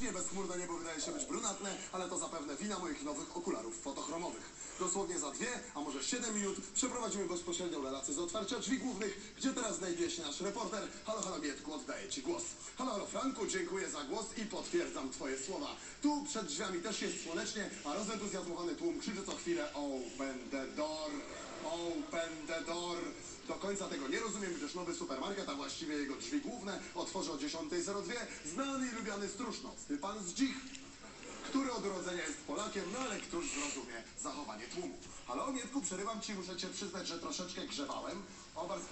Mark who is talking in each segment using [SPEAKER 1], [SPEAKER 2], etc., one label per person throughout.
[SPEAKER 1] Faktycznie bezchmurne niebo wydaje się być brunatne, ale to zapewne wina moich nowych okularów fotochromowych. Dosłownie za dwie, a może siedem minut przeprowadzimy bezpośrednią relację z otwarcia drzwi głównych, gdzie teraz znajduje się nasz reporter. Halo, halo, Mietku, oddaję Ci głos. Halo, halo, Franku, dziękuję za głos i potwierdzam Twoje słowa. Tu przed drzwiami też jest słonecznie, a rozentuzjazmowany tłum krzyczy co chwilę Open the door, open the door. Do końca tego nie rozumiem, gdyż nowy supermarket, a właściwie jego drzwi główne, otworzy o 10.02 znany i lubiany nocny, pan Zdzich, który od urodzenia jest Polakiem, no ale któż zrozumie zachowanie tłumu. Halo, Mietku, przerywam ci, muszę cię przyznać, że troszeczkę grzebałem. O, bardzo...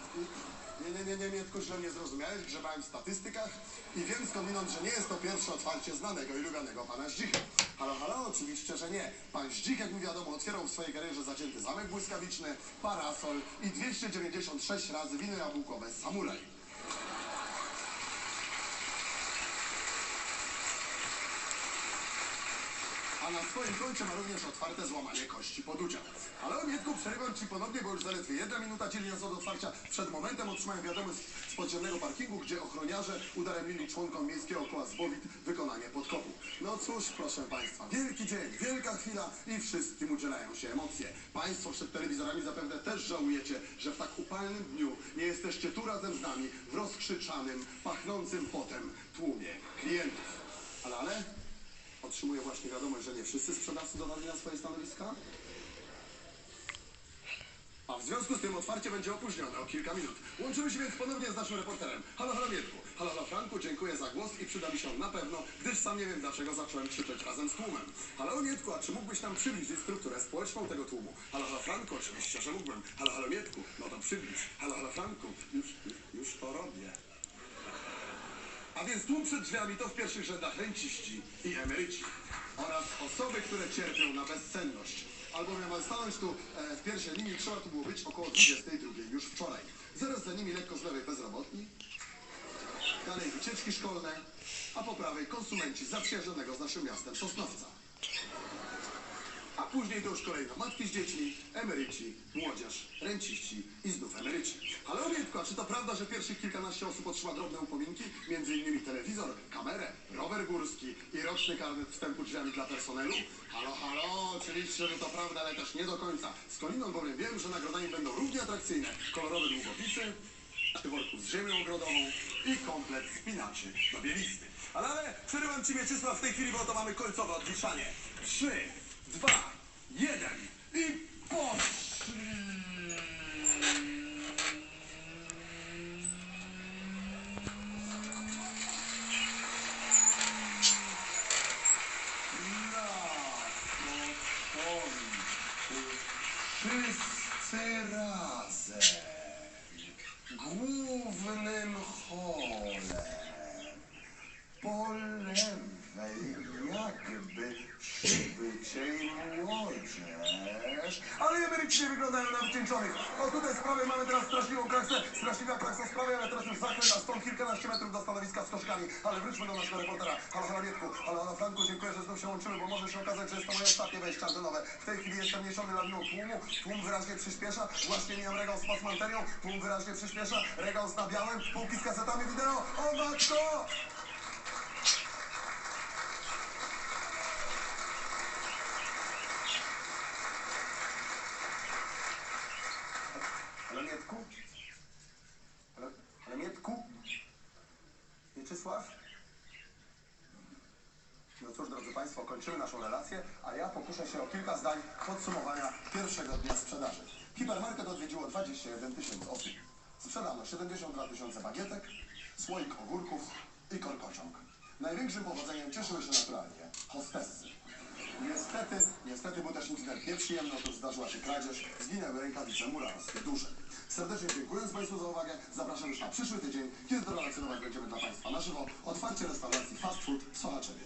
[SPEAKER 1] Nie, nie, nie, nie, Mietku, źle mnie zrozumiałeś, grzebałem w statystykach i wiem skądinąd, że nie jest to pierwsze otwarcie znanego i lubianego pana Zdzicha. Halo, halo, oczywiście, że nie. Pan Zdzik, jak mi wiadomo, otwierał w swojej karierze zacięty zamek błyskawiczny, parasol i 296 razy wino jabłkowe samuraj. A na swoim koncie ma również otwarte złamanie kości poducia. Ale o Mietku przerywam Ci ponownie, bo już zaledwie jedna minuta dzieli nas od otwarcia. Przed momentem otrzymałem wiadomość z podziemnego parkingu, gdzie ochroniarze udaremnili członkom miejskiego koła Zbowit wykonanie podkopu. No cóż, proszę Państwa, wielki dzień, wielka chwila i wszystkim udzielają się emocje. Państwo przed telewizorami zapewne też żałujecie, że w tak upalnym dniu nie jesteście tu razem z nami w rozkrzyczanym, pachnącym potem tłumie klientów. Ale, ale... Otrzymuję właśnie wiadomość, że nie wszyscy sprzedawcy dodali na swoje stanowiska. A w związku z tym otwarcie będzie opóźnione o kilka minut. Łączymy się więc ponownie z naszym reporterem. Halo, halo Mietku. Halo, halo Franku, dziękuję za głos i przyda mi się on na pewno, gdyż sam nie wiem dlaczego zacząłem krzyczeć razem z tłumem. Halo Mietku, a czy mógłbyś nam przybliżyć strukturę społeczną tego tłumu? Halo, halo Franku, oczywiście, że mógłbym. Halo, halo Mietku, no to przybliż. Halo, halo Franku, już, już to robię. A więc tłum przed drzwiami to w pierwszych rzędach ręciści i emeryci oraz osoby, które cierpią na bezsenność. Albowiem aby stanąć tu e, w pierwszej linii trzeba tu było być około 22 już wczoraj. Zaraz za nimi lekko z lewej bezrobotni, dalej wycieczki szkolne, a po prawej konsumenci zaprzyjaźnionego z naszym miastem Sosnowca. Później to już kolejno matki z dziećmi, emeryci, młodzież, renciści i znów emeryci. Ale Omietko, a czy to prawda, że pierwszych kilkanaście osób otrzyma drobne upominki? Między innymi telewizor, kamerę, rower górski i roczny karnet wstępu drzwiami dla personelu? Halo, halo, oczywiście, że to prawda, ale też nie do końca. Skądinąd bowiem wiem, że nagrodami będą równie atrakcyjne kolorowe długopisy, worków z ziemią ogrodową i komplet spinaczy do bielisty. Ale, ale przerywam Ci Mieczysław w tej chwili, bo to mamy końcowe odliczanie. Trzy, dwa, jeden i poszli! Na początku wszyscy razem głównym holem po lewej jakby przybyciej młodzież. Ale emeryci wyglądają na wycieńczonych. O tutaj sprawę mamy teraz straszliwą kraksę. Straszliwa kraksa sprawy, ale teraz już zakręt, stąd kilkanaście metrów do stanowiska z koszkami. Ale wróćmy do naszego reportera. Halo, halo Mietku. Halo, halo Franku, dziękuję, że znów się łączymy, bo może się okazać, że jest to moje ostatnie wejście antenowe. W tej chwili jestem niesiony lawiną tłumu. Tłum wyraźnie przyspiesza. Właśnie mijam regał z pasmanterią. Tłum wyraźnie przyspiesza. Regał z nabiałem. Półki z kasetami wideo. O matko! Ale Mietku? Mietku? Mieczysław? No cóż, drodzy Państwo, kończymy naszą relację, a ja pokuszę się o kilka zdań podsumowania pierwszego dnia sprzedaży. Hipermarket odwiedziło 21 tysięcy osób. Sprzedano 72 tysiące bagietek, słoik ogórków i korkociąg. Największym powodzeniem cieszyły się naturalnie hostessy. Niestety, niestety był też incydent nieprzyjemny, otóż zdarzyła się kradzież, zginęły rękawice murarskie duże. Serdecznie dziękuję Państwu za uwagę, zapraszam już na przyszły tydzień, kiedy to relacjonować będziemy dla Państwa na żywo otwarcie restauracji Fast Food w Sochaczewie.